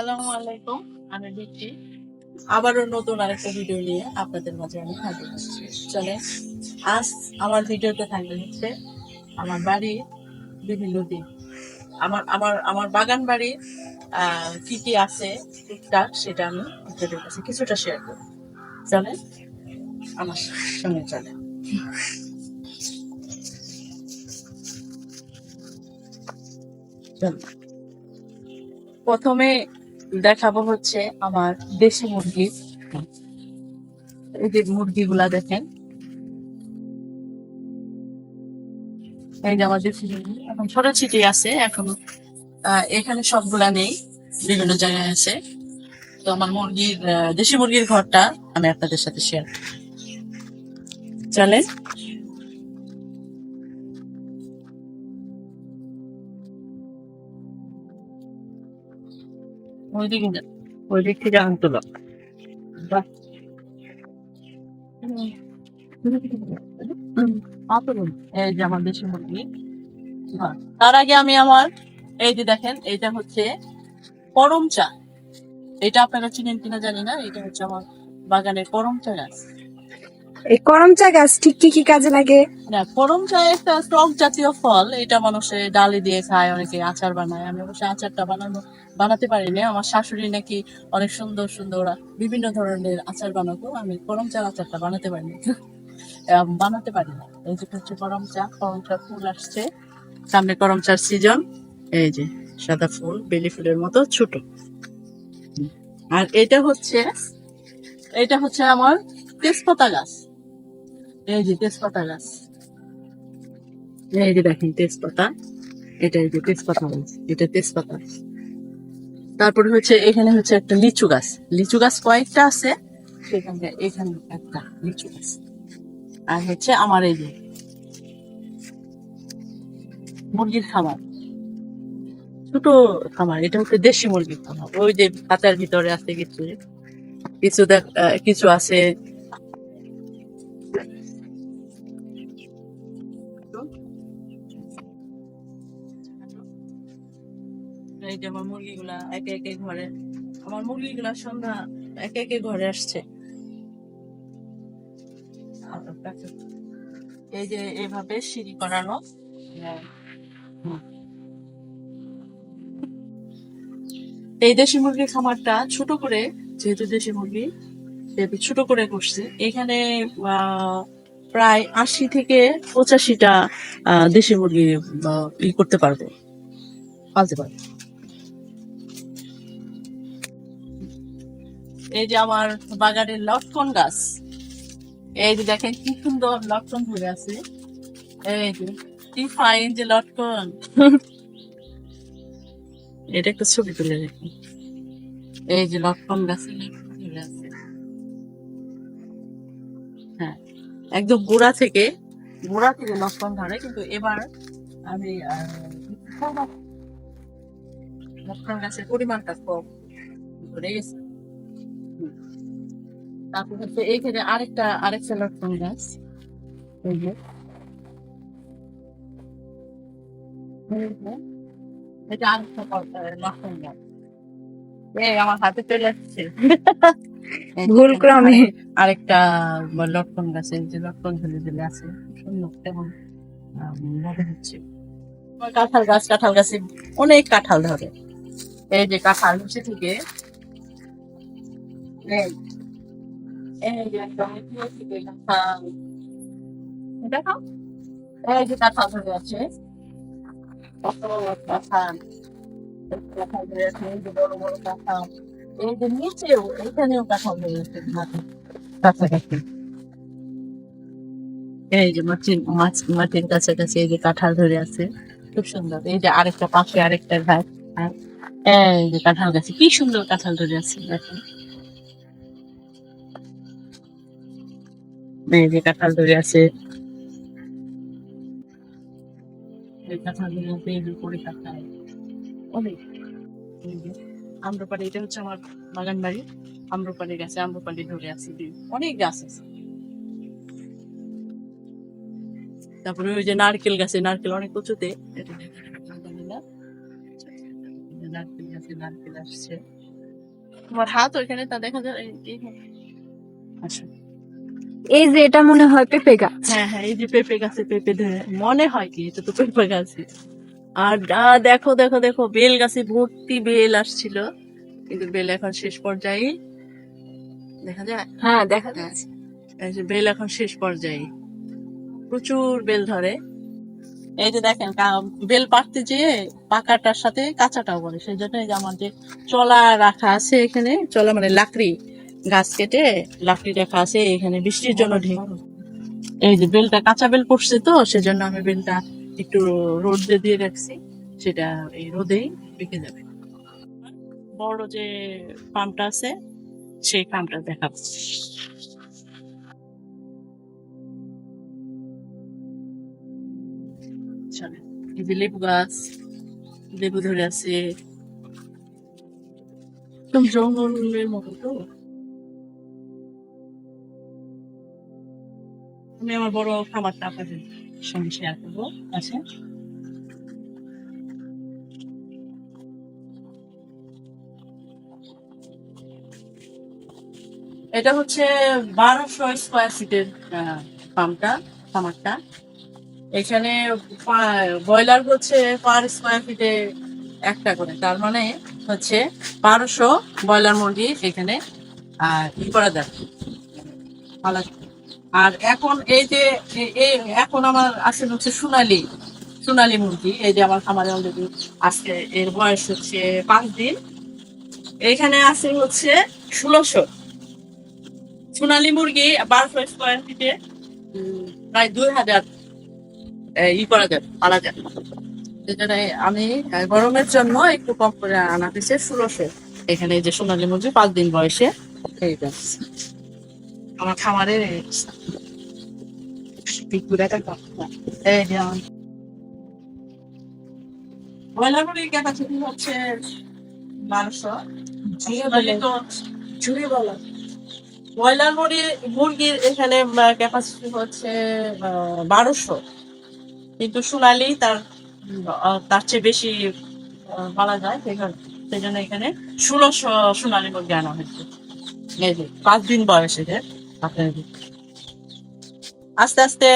আসসালামু আলাইকুম, আমি দিচ্ছি আবারও নতুন আরেকটা ভিডিও নিয়ে আপনাদের মাঝে আমি হাজির হচ্ছি। চলে আজ আমার ভিডিওতে থাকবে হচ্ছে আমার বাড়ির বিভিন্ন দিক। আমার আমার আমার বাগান বাড়ি কি কি আছে টুকটাক সেটা আমি আপনাদের কাছে কিছুটা শেয়ার করব। চলে আমার সঙ্গে চল। প্রথমে দেখাবো হচ্ছে আমার দেশি মুরগি। এই যে মুরগিগুলা দেখেন। এই যে আমার দেশি মুরগি। এখন ছোট ছিটি আছে, এখন এখানে সবগুলা নেই, বিভিন্ন জায়গায় আছে। তো আমার মুরগির দেশি মুরগির ঘরটা আমি আপনাদের সাথে শেয়ার চলেন। ওই। ওই দিক থেকে আনতো না। এই যে আমার দেশি মুরগি। তার আগে আমি আমার, এই যে দেখেন এটা হচ্ছে করম চা এটা আপনারা চিনেন কিনা জানি না, এটা হচ্ছে আমার বাগানের করম চা গাছ এই করম চা গাছ ঠিক কি কি কাজে লাগে? না, করম চা একটা টক জাতীয় ফল, এটা মানুষে ডালে দিয়ে খায়, অনেকে আচার বানায়। আমি অবশ্য আচারটা বানানো, বানাতে পারিনি। আমার শাশুড়ি নাকি অনেক সুন্দর সুন্দর বিভিন্ন ধরনের আচার বানাতো। আমি করম চার আচারটা বানাতে পারিনি। বানাতে পারি না এই যে হচ্ছে করম চা করম চা ফুল আসছে। সামনে করম চার সিজন। এই যে সাদা ফুল, বেলি ফুলের মতো ছোট। আর এটা হচ্ছে এটা হচ্ছে আমার তেজপাতা গাছ। এই যে তেজপাতা গাছ। এই যে দেখেন তেজপাতা এটা এই যে তেজপাতা গাছ, এটা তেজপাতা। তারপরে হচ্ছে, এখানে হচ্ছে একটা লিচু গাছ। লিচু গাছ কয়েকটা আছে, সেখানে, এখানে একটা লিচু গাছ। আর হচ্ছে আমার এই যে মুরগির খামার। ছোট খামার, এটা হচ্ছে দেশি মুরগির খামার। ওই যে পাতার ভিতরে আছে কিছু কিছু দেখ কিছু আছে এই যে আমার মুরগিগুলা একে একে ঘরে, আমার মুরগিগুলা সন্ধ্যা একে একে ঘরে আসছে। এই যে এভাবে সিঁড়ি করানো। এই দেশি মুরগির খামারটা ছোট করে, যেহেতু দেশি মুরগি ছোট করে করছে। এখানে প্রায় আশি থেকে পঁচাশিটা দেশি মুরগি ই করতে পারবে, পালতে পারবে। এই যে আমার বাগানের লটকন গাছ। এই যে দেখেন কি সুন্দর লটকন ধরে আছে। এই যে, কি ফাইন যে লটকন। এটা একটা ছবি তুলে রেখে। এই যে লটকন গাছে হ্যাঁ একদম গোড়া থেকে গোড়া থেকে লটকন ধরে, কিন্তু এবার আমি লটকন গাছের পরিমাণটা কম। ধরে গেছে। তারপর হচ্ছে এইখানে আরেকটা আরেকটা লটকন গাছ। এই যে। এই যে, এটা আরেকটা ক- গাছ। আমার হাতে চলে আসছে। ভুল ক্রমে। আরেক- আরেকটা লটকন গাছে যে লটকন ঝুলে ঝুলে আছে। সুন্দর তেমন মনে হচ্ছে। কাঁঠাল গাছ কাঁঠাল গাছে অনেক কাঁঠাল ধরে। এই যে কাঁঠাল নিচে থেকে এই যে কাঁঠাল ধরে আছে কাঁঠাল কাঁঠাল ধরে আছে বড় বড় কাঁঠাল এই যে নিচেও কাঁঠাল ধরে কাছাকাছি এই যে মাটির মাছ মাটির কাছাকাছি এই যে কাঁঠাল ধরে আছে খুব সুন্দর এই যে আরেকটা পাশে আরেকটা আর এই যে কাঁঠাল গাছে, কি সুন্দর কাঁঠাল ধরে আছে দেখেন যে কাঁঠাল ধরে আছে। আম্রপালি, এটা হচ্ছে আমার বাগান বাড়ি। আম্রপালি গাছে আম্রপালি ধরে আছে অনেক গাছ আছে। তারপরে ওই যে নারকেল গাছে, নারকেল অনেক উঁচুতে। নারকেল আসছে। তোমার হাত ওইখানে, তা দেখা যায়, এই- এই- যে এটা মনে হয় পেঁপে গাছ। হ্যাঁ হ্যাঁ এই যে পেঁপে গাছে পেঁপে ধরে মনে হয় কি এটা তো পেঁপে গাছে। আর দেখো দেখো দেখো বেল গাছে ভর্তি বেল আসছিল কিন্তু বেল এখন শেষ পর্যায়ে। দেখা যায়? হ্যাঁ দেখা যায়। এই যে বেল এখন শেষ পর্যায়ে। প্রচুর বেল ধরে। এই যে দেখেন বেল পাড়তে যেয়ে পাকাটার সাথে কাঁচাটাও বলে। সেই জন্য আমার যে চলা রাখা আছে এখানে চলা মানে লাকড়ি গাছ কেটে লাকড়ি রাখা আছে এখানে বৃষ্টির জন্য ঢেক এই যে বেলটা কাঁচা বেল পড়ছে তো সেজন্য আমি বেলটা একটু রোদে দিয়ে রাখছি। সেটা এই রোদেই পেকে যাবে। বড় যে পাম্পটা আছে সেই পাম্পটা দেখাচ্ছি চলে এই যে লেবু গাছ লেবু ধরে আছে। একদম জঙ্গলের মতো তো। আমি আমার বড় খাবারটা আপনাদের সঙ্গে শেয়ার করব। আচ্ছা। এটা হচ্ছে বারোশো স্কোয়ার ফিটের পাম্পটা, খামারটা। এখানে ব্রয়লার হচ্ছে পার স্কোয়ার ফিটে একটা করে। তার মানে হচ্ছে বারোশো ব্রয়লার মুরগি এখানে ই করা যায়। যায়। আর এখন এই যে এখন আমার আছে হচ্ছে সোনালি সোনালি মুরগি এই যে আমার খামারে অলরেডি আজকে এর বয়স হচ্ছে পাঁচ দিন। এখানে আছে হচ্ছে ষোলোশো। সোনালি মুরগি বারোশো স্কোয়ার ফিটে প্রায় দুই হাজার ই করা যায় পালা যায়। সেজন্য আমি গরমের জন্য একটু কম করে আনা হয়েছে ষোলোশো। এখানে যে সোনালী মুরগি পাঁচ দিন বয়সে। এই আমার খামারের। পিকুরাটা কম। এই যে আমার ক্যাপাসিটি হচ্ছে বারোশো ঝুড়ি বলো ব্রয়লার মুরগির মুরগির এখানে ক্যাপাসিটি হচ্ছে বারোশো। কিন্তু সোনালি তার তার চেয়ে বেশি বলা যায়। সেই জন্য এখানে ষোলোশো সোনালি মুরগি আনা হয়েছে। পাঁচ দিন বয়সে যে। আস্তে আস্তে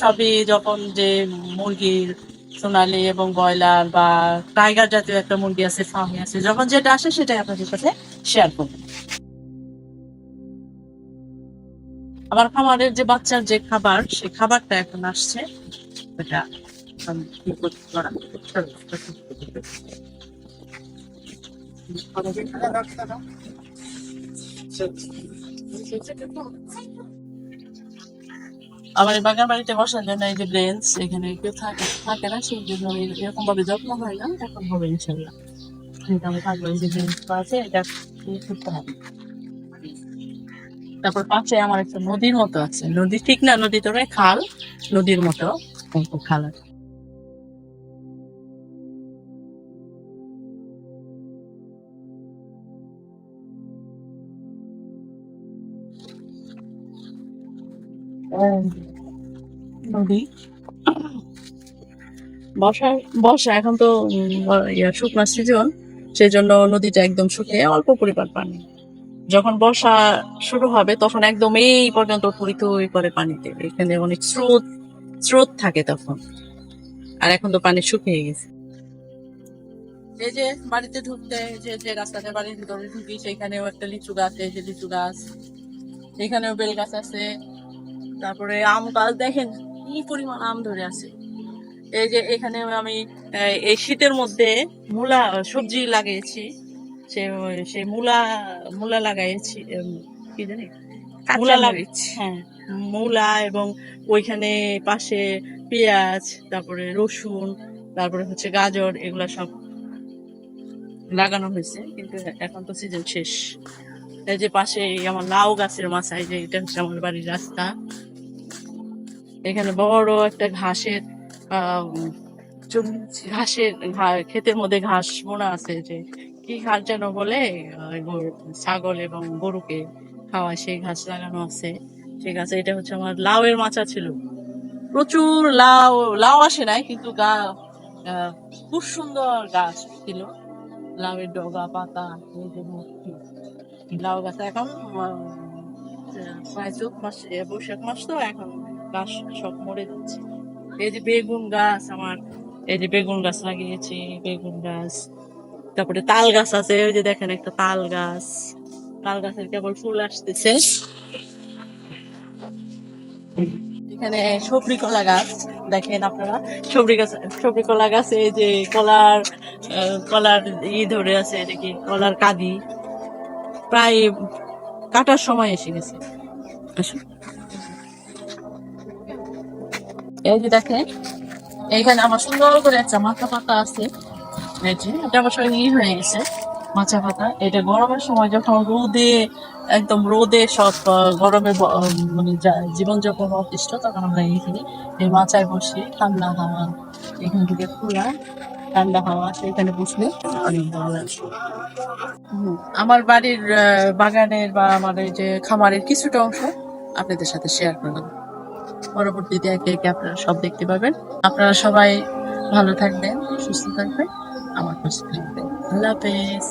সবই যখন যে মুরগির সোনালি এবং ব্রয়লার বা টাইগার জাতীয় একটা মুরগি আছে ফার্মি আছে, যখন যেটা আসে সেটাই আপনাদের সাথে শেয়ার করব। আমার খামারের যে বাচ্চার যে খাবার সে খাবারটা এখন আসছে। পারা আমার এই বাগান বাড়িতে বসার জন্য এই যে ব্রেঞ্চ এখানে কেউ থাকে থাকে না সেই জন্য এরকম ভাবে যত্ন হয় না, এখন হবে ইনশাল্লাহ আমি থাকব এই যে ব্রেঞ্চ আছে, এটা করতে হবে। তারপর পাশে আমার একটা নদীর মতো আছে। নদী ঠিক না নদী তো খাল, নদীর মতো। খাল আছে। নদী বর্ষা বর্ষা এখন তো শুকনা সিজন সেই জন্য নদীটা একদম শুকিয়ে অল্প পরিমাণ পানি। যখন বর্ষা শুরু হবে, তখন একদম এই পর্যন্ত থই থই করে পানিতে। এখানে অনেক স্রোত স্রোত থাকে তখন। আর এখন তো পানি শুকিয়ে গেছে। এই যে বাড়িতে ঢুকতে যে যে রাস্তাতে বাড়ির ভিতরে ঢুকি, সেখানেও একটা লিচু গাছ, এই যে লিচু গাছ, এখানেও বেল গাছ আছে। তারপরে আম গাছ দেখেন কি পরিমাণ আম ধরে আছে। এই যে এখানে আমি এই শীতের মধ্যে মূলা সবজি লাগিয়েছি। সে সেই মূলা মূলা লাগাইছি কি জানি? মূলা লাগিয়েছি হ্যাঁ মূলা এবং ওইখানে পাশে পেঁয়াজ তারপরে রসুন তারপরে হচ্ছে গাজর এগুলা সব লাগানো হয়েছে। কিন্তু এখন তো সিজন শেষ। এই যে পাশে আমার লাউ গাছের মাথায় যে এটা হচ্ছে আমার বাড়ির রাস্তা। এখানে বড় একটা ঘাসের ঘাসের ক্ষেতের মধ্যে ঘাস বোনা আছে যে, কি ঘাস যেন বলে ছাগল এবং গরুকে খাওয়ায় সেই ঘাস লাগানো আছে। সেই গাছে এটা হচ্ছে আমার লাউয়ের মাচা ছিল। প্রচুর লাউ লাউ আসে নাই, কিন্তু গা খুব সুন্দর গাছ ছিল। লাউয়ের ডগা, পাতা লাউ গাছ এখন প্রায় চোদ্দ মাস বৈশাখ মাস তো, এখন গাছ সব মরে যাচ্ছে। এই যে বেগুন গাছ আমার, এই যে বেগুন গাছ লাগিয়েছি, বেগুন গাছ। তারপরে তাল গাছ আছে, ওই যে দেখেন একটা তাল গাছ। তাল গাছের কেবল ফুল আসতেছে। এখানে সবরি কলা গাছ, দেখেন আপনারা। সবরি গাছ সবরি কলা গাছ, এই যে কলার কলার ই ধরে আছে, এটা কি? কলার কাদি। প্রায় কাটার সময় এসে গেছে। আসুন। এই যে দেখেন এইখানে আমার সুন্দর করে একটা মাথা পাতা আছে। এই যে এটা অবশ্য ই হয়ে গেছে পাতা। এটা গরমের সময় যখন রোদে একদম রোদে সব গরমে মানে জীবনযাপন অতিষ্ঠ তখন আমরা এইখানে এই মাচায় বসে ঠান্ডা হাওয়া এখান থেকে খোলা ঠান্ডা হাওয়া সেখানে বসলে। অনেক ভালো লাগে আমার বাড়ির বাগানের বা আমাদের এই যে খামারের কিছুটা অংশ আপনাদের সাথে শেয়ার করলাম। পরবর্তীতে একে একে আপনারা সব দেখতে পাবেন আপনারা সবাই ভালো থাকবেন, সুস্থ থাকবেন, আমার পাশে থাকবেন। আল্লাহ হাফেজ।